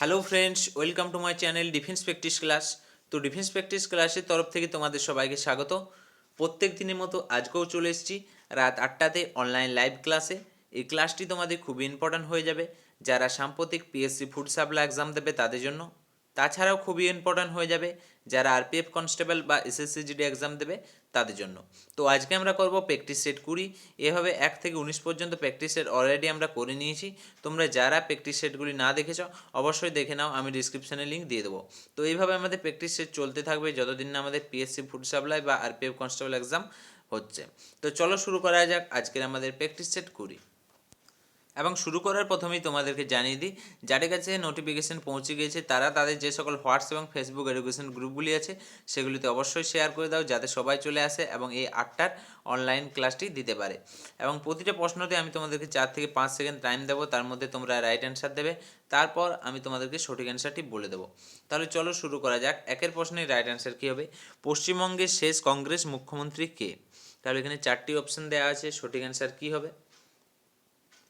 Hello friends welcome to my channel defence practice class তো defence practice ক্লাসের তরফ থেকে তোমাদের সবাইকে স্বাগত। প্রত্যেক দিনের মতো আজকেও চলে এসেছি রাত আটটাতে অনলাইন লাইভ ক্লাসে এই ক্লাসটি তোমাদের খুবই ইম্পর্ট্যান্ট হয়ে যাবে। যারা সাম্প্রতিক পিএসসি ফুড সাপ্লাই এক্সাম দেবে তাদের জন্য তাছাড়াও খুবই ইম্পর্ট্যান্ট হয়ে যাবে যারা আরপিএফ কনস্টেবল বা এসএসসি জিডি এক্সাম দেবে তাদের জন্য। তো আজকে আমরা করব প্র্যাকটিস সেট কুড়ি। এভাবে এক থেকে উনিশ পর্যন্ত প্র্যাকটিস সেট অলরেডি আমরা করে নিয়েছি। তোমরা যারা প্র্যাকটিস সেটগুলি না দেখেছ, অবশ্যই দেখে নাও, আমি ডিসক্রিপশানে লিঙ্ক দিয়ে দেবো। তো এইভাবে আমাদের প্র্যাকটিস সেট চলতে থাকবে যতদিন না আমাদের পিএসসি ফুড সাপ্লাই বা আরপিএফ কনস্টেবল এক্সাম হচ্ছে। তো চলো শুরু করা যাক আজকের আমাদের প্র্যাকটিস সেট কুড়ি। এবং শুরু করার প্রথমেই তোমাদেরকে জানিয়ে দিই, যাদের কাছে নোটিফিকেশন পৌঁছে গিয়েছে, তারা তাদের যে সকল হোয়াটস এবং ফেসবুক এডুকেশন গ্রুপগুলি আছে, সেগুলিতে অবশ্যই শেয়ার করে দাও, যাতে সবাই চলে আসে এবং এই আটটার অনলাইন ক্লাসটি দিতে পারে। এবং প্রতিটা প্রশ্নতে আমি তোমাদেরকে চার থেকে পাঁচ সেকেন্ড টাইম দেবো, তার মধ্যে তোমরা রাইট অ্যান্সার দেবে, তারপর আমি তোমাদেরকে সঠিক অ্যান্সারটি বলে দেবো। তাহলে চলো শুরু করা যাক। একের প্রশ্নের রাইট অ্যান্সার কী হবে? পশ্চিমবঙ্গের শেষ কংগ্রেস মুখ্যমন্ত্রী কে? তাহলে এখানে চারটি অপশন দেওয়া আছে, সঠিক অ্যান্সার কী হবে?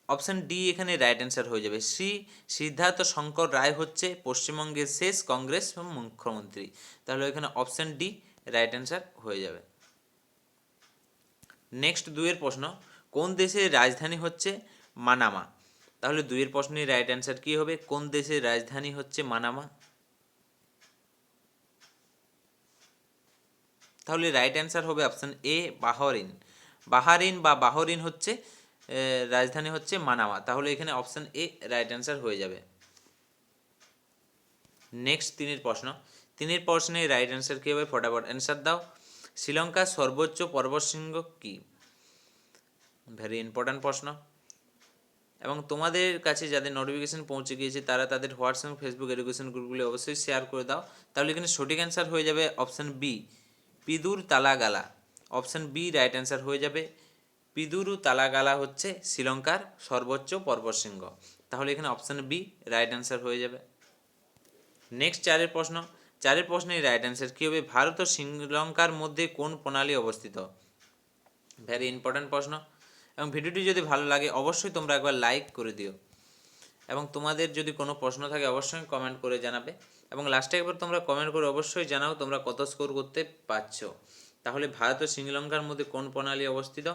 অপশান ডি এখানে রাইট অ্যান্সার হয়ে যাবে। শ্রী সিদ্ধার্থ শঙ্কর রায় হচ্ছে পশ্চিমবঙ্গের শেষ কংগ্রেস মুখ্যমন্ত্রী। তাহলে এখানে অপশান ডি রাইট অ্যান্সার হয়ে যাবে। নেক্সট দুইয়ের প্রশ্ন, কোন দেশের রাজধানী হচ্ছে মানামা? তাহলে দুইয়ের প্রশ্নের রাইট অ্যান্সার কী হবে? কোন দেশের রাজধানী হচ্ছে মানামা? তাহলে রাইট অ্যান্সার হবে অপশান এ বাহরিন। বাহারিন বা বাহরিন হচ্ছে রাজধানী হচ্ছে মানামা। তাহলে এখানে অপশান এ রাইট অ্যান্সার হয়ে যাবে। নেক্সট তিনের প্রশ্ন। তিনের প্রশ্নে রাইট অ্যান্সার কী হবে? ফটাফট অ্যান্সার দাও। শ্রীলঙ্কার সর্বোচ্চ পর্বতশৃঙ্গ কী? ভেরি ইম্পর্ট্যান্ট প্রশ্ন। এবং তোমাদের কাছে যাদের নোটিফিকেশন পৌঁছে গিয়েছে, তারা তাদের হোয়াটসঅ্যাপ ফেসবুক এডুকেশন গ্রুপগুলি অবশ্যই শেয়ার করে দাও। তাহলে এখানে সঠিক অ্যান্সার হয়ে যাবে option B Pidurutalagala. Option B right answer হয়ে যাবে। পিদুরু তালাগালা হচ্ছে শ্রীলঙ্কার সর্বোচ্চ পর্বতশৃঙ্গ। তাহলে এখানে অপশান বি রাইট অ্যান্সার হয়ে যাবে। নেক্সট চারের প্রশ্ন। চারের প্রশ্নের রাইট অ্যান্সার কী হবে? ভারত ও শ্রীলঙ্কার মধ্যে কোন প্রণালী অবস্থিত? ভেরি ইম্পর্ট্যান্ট প্রশ্ন। এবং ভিডিওটি যদি ভালো লাগে, অবশ্যই তোমরা একবার লাইক করে দিও। এবং তোমাদের যদি কোনো প্রশ্ন থাকে, অবশ্যই কমেন্ট করে জানাবে। এবং লাস্টে একবার তোমরা কমেন্ট করে অবশ্যই জানাও তোমরা কত স্কোর করতে পারছ। তাহলে ভারত ও শ্রীলঙ্কার মধ্যে কোন প্রণালী অবস্থিত?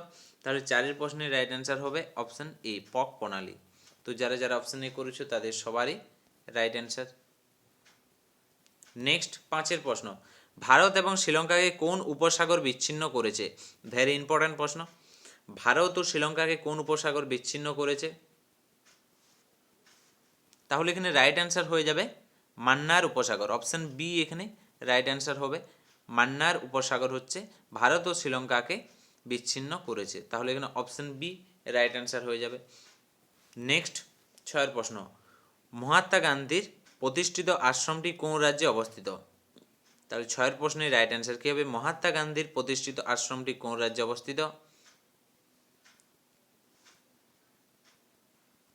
তাহলে চারের প্রশ্নের রাইট অ্যান্সার হবে অপশান এ পক প্রণালী। তো যারা যারা অপশান এ করেছ, তাদের সবারই রাইট অ্যান্সার নেক্সট পাঁচের প্রশ্ন। ভারত এবং শ্রীলঙ্কাকে কোন উপসাগর বিচ্ছিন্ন করেছে? ভেরি ইম্পর্ট্যান্ট প্রশ্ন। ভারত ও শ্রীলঙ্কাকে কোন উপসাগর বিচ্ছিন্ন করেছে? তাহলে এখানে রাইট অ্যান্সার হয়ে যাবে মান্নার উপসাগর। অপশান বি এখানে রাইট অ্যান্সার হবে। মান্নার উপসাগর হচ্ছে ভারত ও শ্রীলঙ্কাকে বিচ্ছিন্ন করেছে। তাহলে এখানে অপশান বি রাইট অ্যান্সার হয়ে যাবে। নেক্সট ছয়ের প্রশ্ন। মহাত্মা গান্ধীর প্রতিষ্ঠিত আশ্রমটি কোন রাজ্যে অবস্থিত? তাহলে ছয়ের প্রশ্নের রাইট অ্যান্সার কী হবে? মহাত্মা গান্ধীর প্রতিষ্ঠিত আশ্রমটি কোন রাজ্যে অবস্থিত?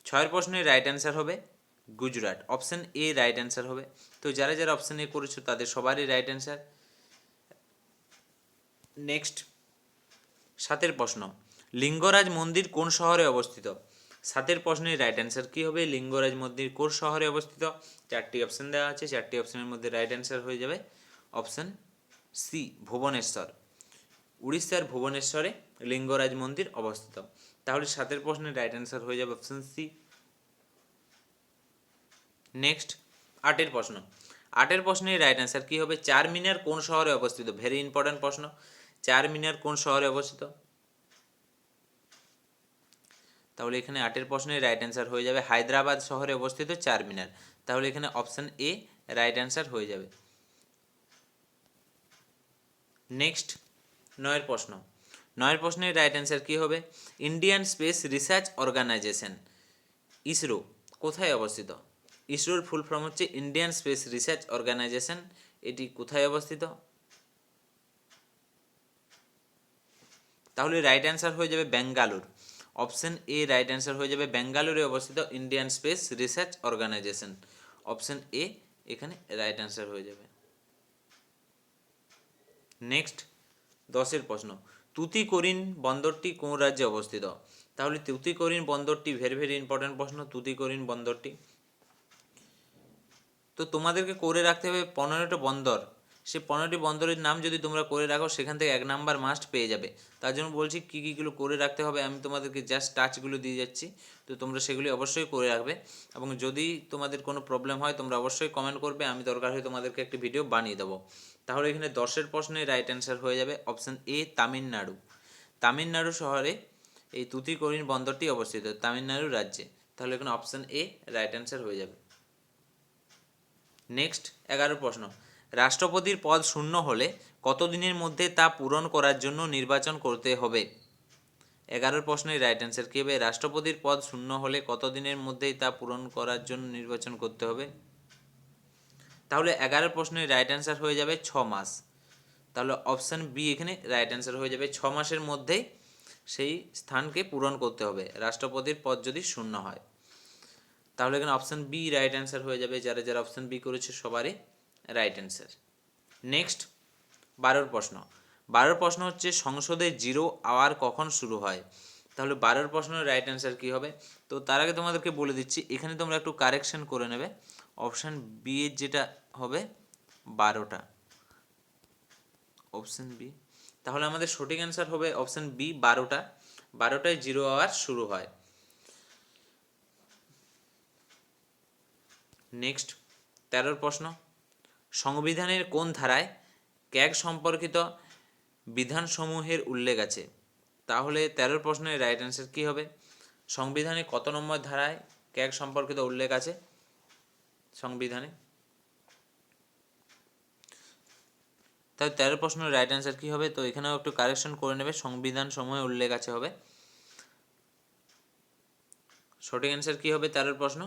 ছয়ের প্রশ্নের রাইট অ্যান্সার হবে Gujarat. Option A right answer হবে। তো যারা যারা অপশান এ করেছ, তাদের সবারই রাইট অ্যান্সার নেক্সট সাতের প্রশ্ন, লিঙ্গরাজ মন্দির কোন শহরে অবস্থিত? সাতের প্রশ্নের রাইট অ্যান্সার কী হবে? লিঙ্গরাজ মন্দির কোন শহরে অবস্থিত? চারটি অপশান দেওয়া আছে, চারটি অপশানের মধ্যে রাইট অ্যান্সার হয়ে যাবে। Option C Bhubaneswar. উড়িষ্যার ভুবনেশ্বরে লিঙ্গরাজ মন্দির অবস্থিত। তাহলে সাতের প্রশ্নের রাইট অ্যান্সার হয়ে যাবে অপশান সি নেক্সট আটের প্রশ্ন। আটের প্রশ্নের রাইট অ্যান্সার কী হবে? চার মিনার কোন শহরে অবস্থিত? ভেরি ইম্পর্ট্যান্ট প্রশ্ন। চার মিনার কোন শহরে অবস্থিত? তাহলে এখানে আটের প্রশ্নের রাইট অ্যান্সার হয়ে যাবে। হায়দ্রাবাদ শহরে অবস্থিত চার মিনার তাহলে এখানে অপশান এ রাইট অ্যান্সার হয়ে যাবে। নেক্সট নয়ের প্রশ্ন। নয়ের প্রশ্নের রাইট অ্যান্সার কী হবে? Indian space research organisation ISRO, কোথায় অবস্থিত? ইসরোর ফুল ফর্ম হচ্ছে ইন্ডিয়ান স্পেস রিসার্চ অর্গানাইজেশন এটি কোথায় অবস্থিত? তাহলে রাইট অ্যান্সার হয়ে যাবে Bengaluru option A right answer হয়ে যাবে বেঙ্গালুরে অবস্থিত Indian space research organisation option A এখানে রাইট অ্যান্সার হয়ে যাবে। নেক্সট দশের প্রশ্ন। তুতিকোরিন বন্দরটি কোন রাজ্যে অবস্থিত? তাহলে তুতিকোরিন বন্দরটি ভেরি ভেরি ইম্পর্টেন্ট প্রশ্ন, তুতিকোরিন বন্দরটি। তো তোমাদেরকে করে রাখতে হবে পনেরোটা বন্দর। সে পনেরোটি বন্দরের নাম যদি তোমরা করে রাখো, সেখান থেকে এক নাম্বার মাস্ট পেয়ে যাবে। তার জন্য বলছি, কী কীগুলো করে রাখতে হবে? আমি তোমাদেরকে জাস্ট টাচগুলো দিয়ে যাচ্ছি। তো তোমরা সেগুলি অবশ্যই করে রাখবে। এবং যদি তোমাদের কোনো প্রবলেম হয়, তোমরা অবশ্যই কমেন্ট করবে। আমি দরকার হয় তোমাদেরকে একটি ভিডিও বানিয়ে দেবো। তাহলে এখানে দশের প্রশ্নের রাইট অ্যান্সার হয়ে যাবে। Option A Tamil Nadu. তামিলনাড়ু শহরে এই তুতিকোরিন বন্দরটি অবস্থিত, তামিলনাড়ু রাজ্যে। তাহলে এখানে অপশান এ রাইট অ্যান্সার হয়ে যাবে। নেক্সট এগারো প্রশ্ন। রাষ্ট্রপতির পদ শূন্য হলে কতদিনের মধ্যে তা পূরণ করার জন্য নির্বাচন করতে হবে? এগারোর প্রশ্নের রাইট অ্যান্সার কী হবে রাষ্ট্রপতির পদ শূন্য হলে কত দিনের মধ্যেই তা পূরণ করার জন্য নির্বাচন করতে হবে? তাহলে এগারো প্রশ্নের রাইট অ্যান্সার হয়ে যাবে ছ মাস। তাহলে অপশান বি এখানে রাইট অ্যান্সার হয়ে যাবে। ছ মাসের মধ্যেই সেই স্থানকে পূরণ করতে হবে। রাষ্ট্রপতির পদ যদি শূন্য হয়। তাহলে এখানে অপশান বি রাইট অ্যান্সার হয়ে যাবে। যারা যারা অপশান বি করেছে সবারই। Right answer. নেক্সট, বারোর প্রশ্ন। বারোর প্রশ্ন হচ্ছে, সংসদে জিরো আওয়ার কখন শুরু হয়? তাহলে বারোর প্রশ্নের রাইট অ্যান্সার কী হবে? তো তার আগে তোমাদেরকে বলে দিচ্ছি, এখানে তোমরা একটু কারেকশন করে নেবে। অপশান বি এর যেটা হবে, বারোটা। অপশান বি তাহলে আমাদের সঠিক অ্যান্সার হবে অপশান বি বারোটা। বারোটায় জিরো আওয়ার শুরু হয়। নেক্সট, তেরোর প্রশ্ন। সংবিধানের কোন ধারায় ক্যাগ সম্পর্কিত বিধানসমূহের উল্লেখ আছে? তাহলে তেরোর প্রশ্নের রাইট অ্যান্সার কী হবে? সংবিধানে কত নম্বর ধারায় ক্যাগ সম্পর্কিত উল্লেখ আছে? সংবিধানে। তাহলে তেরো প্রশ্নের রাইট অ্যান্সার কী হবে? তো এখানেও একটু কারেকশন করে নেবে সংবিধান সমূহে উল্লেখ আছে হবে। সঠিক অ্যান্সার কী হবে তেরোর প্রশ্ন?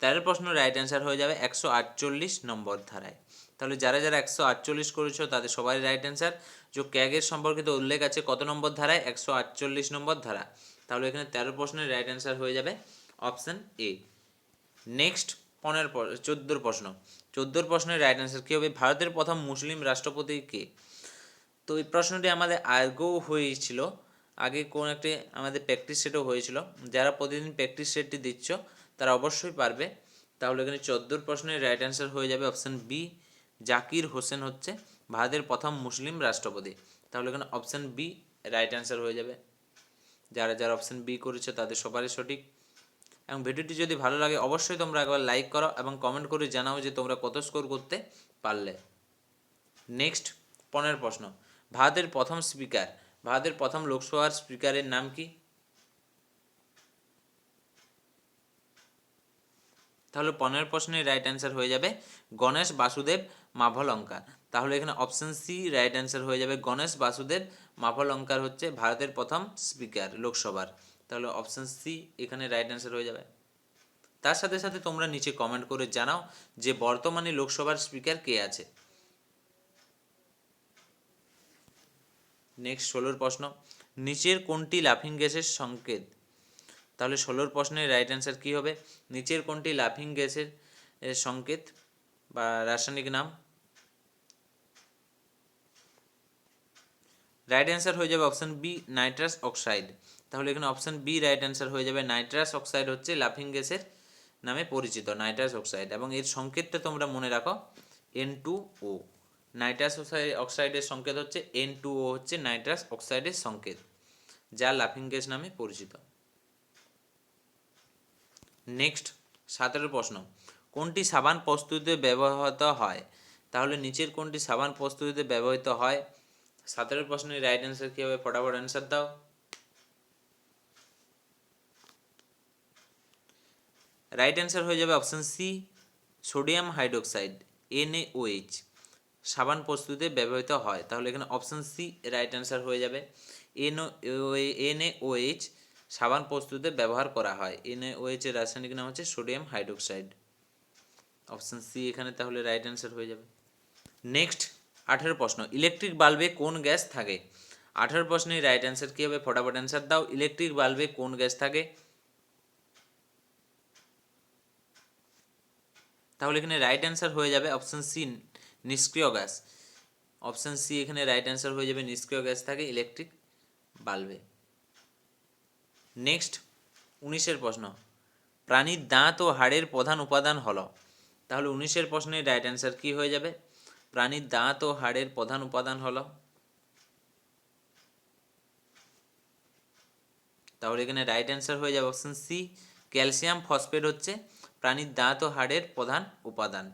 তেরোর প্রশ্ন রাইট অ্যান্সার হয়ে যাবে একশো আটচল্লিশ নম্বর ধারায়। তাহলে যারা যারা একশো আটচল্লিশ করেছ, তাদের সবাই রাইট অ্যান্সার যে ক্যাগের সম্পর্কিত উল্লেখ আছে কত নম্বর ধারায়? একশো আটচল্লিশ নম্বর ধারা। তাহলে এখানে তেরো প্রশ্নের রাইট অ্যান্সার হয়ে যাবে। অপশান এ নেক্সট পনেরো চোদ্দোর প্রশ্ন। চোদ্দোর প্রশ্নের রাইট অ্যান্সার কী হবে? ভারতের প্রথম মুসলিম রাষ্ট্রপতি কে? তো এই প্রশ্নটি আমাদের আগেও হয়েছিল। আগে কোন একটি আমাদের প্র্যাকটিস সেটও হয়েছিল। যারা প্রতিদিন প্র্যাকটিস সেটটি দিচ্ছ, তারা অবশ্যই পারবে। তাহলে এখানে চোদ্দোর প্রশ্নের রাইট অ্যান্সার হয়ে যাবে অপশান বি জাকির হোসেন হচ্ছে ভারতের প্রথম মুসলিম রাষ্ট্রপতি। তাহলে এখানে অপশান বি রাইট অ্যান্সার হয়ে যাবে। যারা যারা অপশান বি করেছে তাদের সবারই সঠিক। এবং ভিডিওটি যদি ভালো লাগে অবশ্যই তোমরা একবার লাইক করো এবং কমেন্ট করে জানাও যে তোমরা কত স্কোর করতে পারলে। নেক্সট পনেরো প্রশ্ন। ভারতের প্রথম স্পিকার ভারতের প্রথম লোকসভার স্পিকারের নাম কি? তাহলে পনেরো প্রশ্নের রাইট অ্যান্সার হয়ে যাবে। গণেশ বাসুদেব মাভলঙ্কার। তাহলে এখানে অপশন সি রাইট অ্যান্সার হয়ে যাবে গণেশ বাসুদেব। মাভলঙ্কার হচ্ছে ভারতের প্রথম স্পিকার লোকসভার। তাহলে অপশন সি এখানে রাইট অ্যান্সার হয়ে যাবে। তার সাথে সাথে তোমরা নিচে কমেন্ট করে জানাও যে বর্তমানে লোকসভার স্পিকার কে আছে। নেক্সট ষোলোর প্রশ্ন, নিচের কোনটি লাফিং গ্যাসের সংকেত? তাহলে ষোলোর প্রশ্নের রাইট অ্যান্সার কী হবে? নিচের কোনটি লাফিং গ্যাসের সংকেত বা রাসায়নিক নাম? রাইট অ্যান্সার হয়ে যাবে অপশান বি নাইট্রাস অক্সাইড তাহলে এখানে অপশান বি রাইট অ্যান্সার হয়ে যাবে। নাইট্রাস অক্সাইড হচ্ছে লাফিং গ্যাসের নামে পরিচিত নাইট্রাস অক্সাইড এবং এর সংকেতটা তোমরা মনে রাখো N two O nitrous oxide অক্সাইডের সংকেত হচ্ছে এন টু ও হচ্ছে নাইট্রাস অক্সাইডের সংকেত, যা লাফিং গ্যাস নামে পরিচিত। নেক্সট সতেরো প্রশ্ন। কোনটি সাবান প্রস্তুতিতে ব্যবহৃত হয়? তাহলে নিচের কোনটি সাবান প্রস্তুতিতে ব্যবহৃত হয়? সতেরো প্রশ্নের রাইট অ্যান্সার কী হবে ফটাফট অ্যান্সার দাও। রাইট অ্যান্সার হয়ে যাবে option C sodium hydroxide NAOH সাবান প্রস্তুতিতে ব্যবহৃত হয়। তাহলে এখানে অপশান সি রাইট অ্যান্সার হয়ে যাবে। এন এনএওএইচ সাবান প্রস্তুতিতে ব্যবহার করা হয়। এনএওএইচ এর রাসায়নিক নাম হচ্ছে সোডিয়াম হাইড্রোক্সাইড অপশান সি এখানে তাহলে রাইট অ্যান্সার হয়ে যাবে। নেক্সট আঠেরো প্রশ্ন, ইলেকট্রিক বাল্বে কোন গ্যাস থাকে? আঠেরো প্রশ্নের রাইট অ্যান্সার কী হবে? ফটাফট অ্যান্সার দাও, ইলেকট্রিক বাল্বে কোন গ্যাস থাকে? তাহলে এখানে রাইট অ্যান্সার হয়ে যাবে অপশান সি নিষ্ক্রিয় গ্যাস। অপশান সি এখানে রাইট অ্যান্সার হয়ে যাবে, নিষ্ক্রিয় গ্যাস থাকে ইলেকট্রিক বাল্বে। নেক্সট উনিশের প্রশ্ন, প্রাণীর দাঁত ও হাড়ের প্রধান উপাদান হলো। তাহলে উনিশের প্রশ্নের রাইট অ্যান্সার কি হয়ে যাবে? প্রাণীর দাঁত ও হাড়ের প্রধান উপাদান হলো। তাহলে এখানে রাইট অ্যান্সার হয়ে যাবে অপশন সি ক্যালসিয়াম ফসফেট হচ্ছে প্রাণীর দাঁত ও হাড়ের প্রধান উপাদান।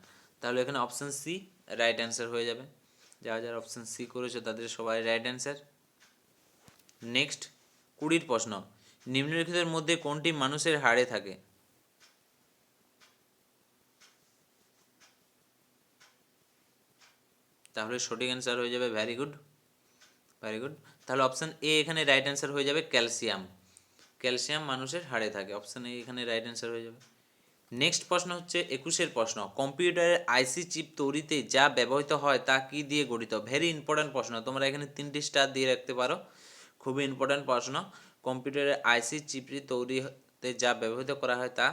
তাহলে এখানে অপশন সি রাইট অ্যান্সার হয়ে যাবে। যারা যারা অপশন সি করেছ তাদের সবাই রাইট অ্যান্সার নেক্সট কুড়ির প্রশ্ন নিম্নলিখিতের মধ্যে কোনটি মানুষের হাড়ে থাকে? তাহলে সঠিক অ্যান্সার হয়ে যাবে ভ্যারি গুড ভেরি গুড তাহলে অপশান এ এখানে রাইট অ্যান্সার হয়ে যাবে ক্যালসিয়াম ক্যালসিয়াম মানুষের হাড়ে থাকে অপশান এ এখানে রাইট অ্যান্সার হয়ে যাবে। নেক্সট প্রশ্ন হচ্ছে একুশের প্রশ্ন কম্পিউটারের আইসি চিপ তৈরিতে যা ব্যবহৃত হয় তা কি দিয়ে গঠিত? ভেরি ইম্পর্ট্যান্ট প্রশ্ন, তোমরা এখানে তিনটি স্টার দিয়ে রাখতে পারো। খুবই ইম্পর্ট্যান্ট প্রশ্ন কম্পিউটারের আইসি চিপটি তৈরিতে যা ব্যবহৃত করা হয় তা।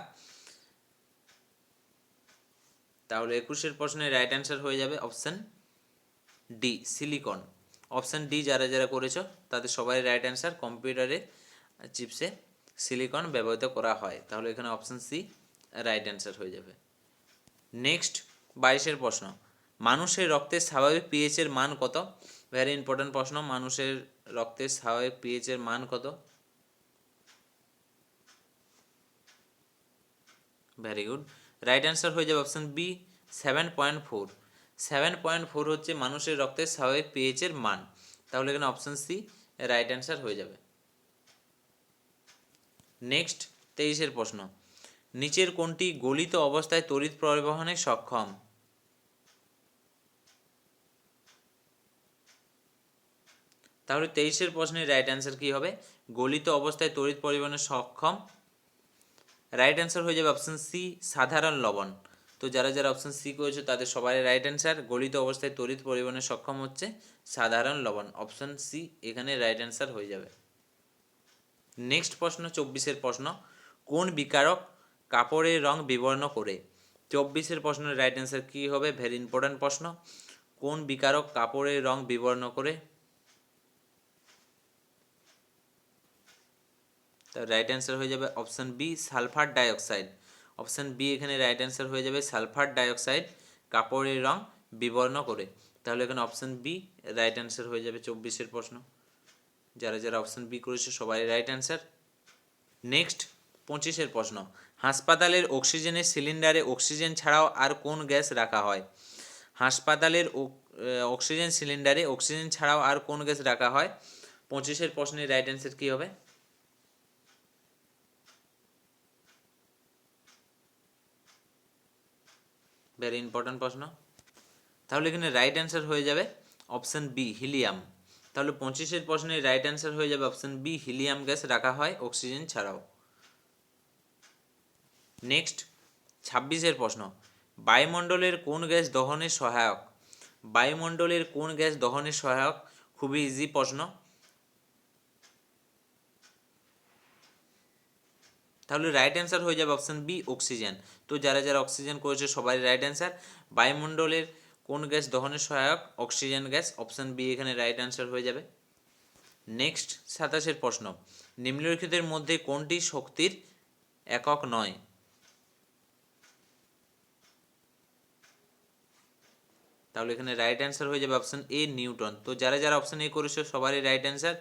তাহলে একুশের প্রশ্নের রাইট অ্যান্সার হয়ে যাবে option D silicon option D যারা যারা করেছ, তাদের সবাই রাইট অ্যান্সার কম্পিউটারে চিপসে সিলিকন ব্যবহৃত করা হয়। তাহলে এখানে অপশান সি রাইট অ্যান্সার হয়ে যাবে। নেক্সট বাইশের প্রশ্ন। মানুষের রক্তের স্বাভাবিক পিএইচের মান কত? ভেরি ইম্পর্ট্যান্ট প্রশ্ন, মানুষের রক্তের স্বাভাবিক পিএইচের মান কত? ভেরি গুড রাইট অ্যান্সার হয়ে যাবে option B seven point four seven point four হচ্ছে মানুষের রক্তের স্বাভাবিক পিএইচের মান। তাহলে এখানে অপশান সি রাইট অ্যান্সার হয়ে যাবে। নেক্সট তেইশের প্রশ্ন। নিচের কোনটি গলিত অবস্থায় তড়িৎ পরিবহনে সক্ষম? তাহলে তেইশের প্রশ্নের রাইট অ্যান্সার কি হবে? গলিত অবস্থায় তড়িৎ পরিবহনে সক্ষম। রাইট অ্যান্সার হয়ে যাবে অপশন সি সাধারণ লবণ। তো যারা যারা অপশন সি করেছে, তাদের সবাই রাইট অ্যান্সার গলিত অবস্থায় তড়িৎ পরিবহনে সক্ষম হচ্ছে সাধারণ লবণ। অপশন সি এখানে রাইট অ্যান্সার হয়ে যাবে। নেক্সট প্রশ্ন, চব্বিশের প্রশ্ন। কোন বিকারক কাপড়ের রং বিবর্ণ করে? চব্বিশের প্রশ্নের রাইট অ্যান্সার কী হবে? ভেরি ইম্পর্ট্যান্ট প্রশ্ন। কোন বিকারক কাপড়ের রং বিবর্ণ করে? তার রাইট অ্যান্সার হয়ে যাবে option B sulphur dioxide option B এখানে রাইট অ্যান্সার হয়ে যাবে সালফার ডাইঅক্সাইড, কাপড়ের রং বিবর্ণ করে। তাহলে এখানে অপশান বি রাইট অ্যান্সার হয়ে যাবে চব্বিশের প্রশ্ন। যারা যারা অপশান বি করেছে সবাই রাইট অ্যান্সার নেক্সট পঁচিশের প্রশ্ন। হাসপাতালের অক্সিজেনের সিলিন্ডারে অক্সিজেন ছাড়াও আর কোন গ্যাস রাখা হয়? হাসপাতালের অক্সিজেন সিলিন্ডারে অক্সিজেন ছাড়াও আর কোন গ্যাস রাখা হয়? পঁচিশের প্রশ্নের রাইট অ্যান্সার কী হবে? ভেরি ইম্পর্ট্যান্ট প্রশ্ন। তাহলে এখানে রাইট অ্যান্সার হয়ে যাবে অপশান বি হিলিয়াম তাহলে পঁচিশের প্রশ্নে রাইট অ্যান্সার হয়ে যাবে অপশান বি হিলিয়াম গ্যাস রাখা হয় অক্সিজেন ছাড়াও। নেক্সট ছাব্বিশের প্রশ্ন, বায়ুমণ্ডলের কোন গ্যাস দহনের সহায়ক? বায়ুমণ্ডলের কোন গ্যাস দহনের সহায়ক? খুবই ইজি প্রশ্ন। তাহলে রাইট অ্যান্সার হয়ে যাবে অপশান বি অক্সিজেন তো যারা যারা অক্সিজেন করেছে সবাই রাইট অ্যান্সার বায়ুমণ্ডলের কোন গ্যাস দহনের সহায়ক? অক্সিজেন গ্যাস অপশান বি এখানে রাইট অ্যান্সার হয়ে যাবে। নেক্সট সাতাশের প্রশ্ন। নিম্নলিখিতের মধ্যে কোনটি শক্তির একক নয়? তাহলে এখানে রাইট অ্যান্সার হয়ে যাবে অপশান এ নিউটন। তো যারা যারা অপশান এ করেছ, সবারই রাইট অ্যান্সার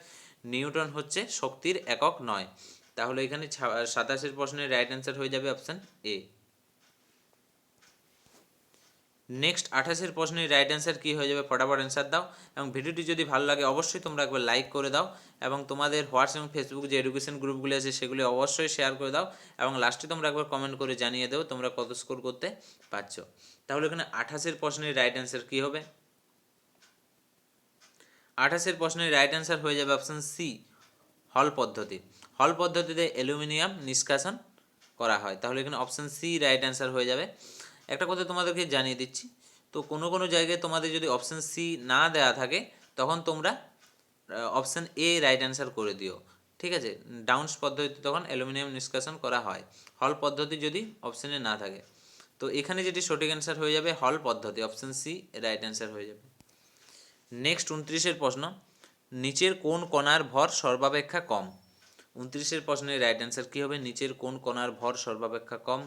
নিউটন হচ্ছে শক্তির একক নয়। তাহলে এখানে সাতাশের প্রশ্নের রাইট অ্যান্সার হয়ে যাবে অপশান এ নেক্সট আঠাশের প্রশ্নের রাইট অ্যান্সার কী হয়ে যাবে? ফটাফট অ্যান্সার দাও এবং ভিডিওটি যদি ভালো লাগে অবশ্যই তোমরা একবার লাইক করে দাও এবং তোমাদের হোয়াটসঅ্যাপ এবং ফেসবুক যে এডুকেশন গ্রুপগুলি আছে সেগুলি অবশ্যই শেয়ার করে দাও এবং লাস্টে তোমরা একবার কমেন্ট করে জানিয়ে দাও তোমরা কত স্কোর করতে পারছ। তাহলে এখানে আঠাশের প্রশ্নের রাইট অ্যান্সার কী হবে? আঠাশের প্রশ্নের রাইট অ্যান্সার হয়ে যাবে অপশান সি হল পদ্ধতি। হল পদ্ধতিতে অ্যালুমিনিয়াম নিষ্কাশন করা হয়। তাহলে এখানে অপশান সি রাইট অ্যান্সার হয়ে যাবে। একটা কথা তোমাদেরকে জানিয়ে দিচ্ছি। তো কোনো কোনো জায়গায় তোমাদের যদি অপশান সি না দেওয়া থাকে, তখন তোমরা অপশান এ রাইট অ্যান্সার করে দিও। ঠিক আছে? ডাউন্স পদ্ধতিতে তখন অ্যালুমিনিয়াম নিষ্কাশন করা হয়। হল পদ্ধতি যদি অপশানে না থাকে। তো এখানে যেটি সঠিক অ্যান্সার হয়ে যাবে হল পদ্ধতি অপশান সি রাইট অ্যান্সার হয়ে যাবে। নেক্সট উনত্রিশের প্রশ্ন, নিচের কোন কণার ভর সর্বাপেক্ষা কম? উনত্রিশের প্রশ্নের রাইট অ্যান্সার কী হবে? নিচের কোন কণার ভর সর্বাপেক্ষা কম?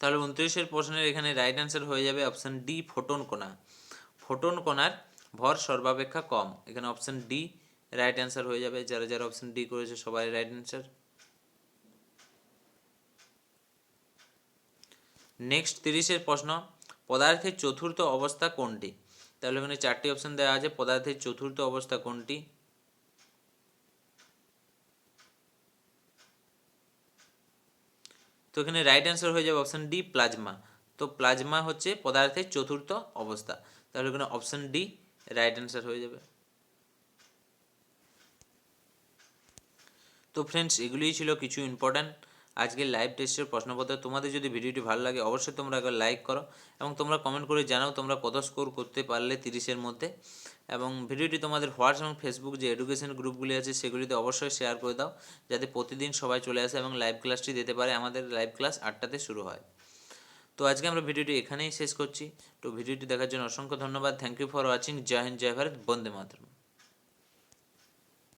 তাহলে উনত্রিশের প্রশ্নের এখানে রাইট অ্যান্সার হয়ে যাবে অপশান ডি ফোটন কোনা ফোটন কোনার ভর সর্বাপেক্ষা কম। এখানে অপশান ডি রাইট অ্যান্সার হয়ে যাবে। যারা যারা অপশান ডি করেছে, সবাই রাইট অ্যান্সার নেক্সট তিরিশের প্রশ্ন, পদার্থের চতুর্থ অবস্থা কোনটি? তাহলে এখানে চারটি অপশান দেওয়া আছে। পদার্থের চতুর্থ অবস্থা কোনটি? তো এখানে রাইট অ্যান্সার হয়ে যাবে অপশন ডি প্লাজমা তো প্লাজমা হচ্ছে পদার্থের চতুর্থ অবস্থা। তাহলে এখানে অপশন ডি রাইট অ্যান্সার হয়ে যাবে। তো ফ্রেন্ডস এগুলিই ছিল কিছু ইম্পর্ট্যান্ট আজকের লাইভ টেস্টের প্রশ্নপত্র। তোমাদের যদি ভিডিওটি ভালো লাগে, অবশ্যই তোমরা একবার লাইক করো এবং তোমরা কমেন্ট করে জানাও তোমরা কত স্কোর করতে পারলে তিরিশের মধ্যে। এবং ভিডিওটি তোমাদের হোয়াটস এবং ফেসবুক যে এডুকেশন গ্রুপগুলি আছে সেগুলিতে অবশ্যই শেয়ার করে দাও, যাতে প্রতিদিন সবাই চলে আসে এবং লাইভ ক্লাসটি দিতে পারে। আমাদের লাইভ ক্লাস আটটাতে শুরু হয়। তো আজকে আমরা ভিডিওটি এখানেই শেষ করছি। তো ভিডিওটি দেখার জন্য অসংখ্য ধন্যবাদ। থ্যাংক ইউ ফর ওয়াচিং জয় হিন্দ, জয় ভারত। বন্দে মাতরম।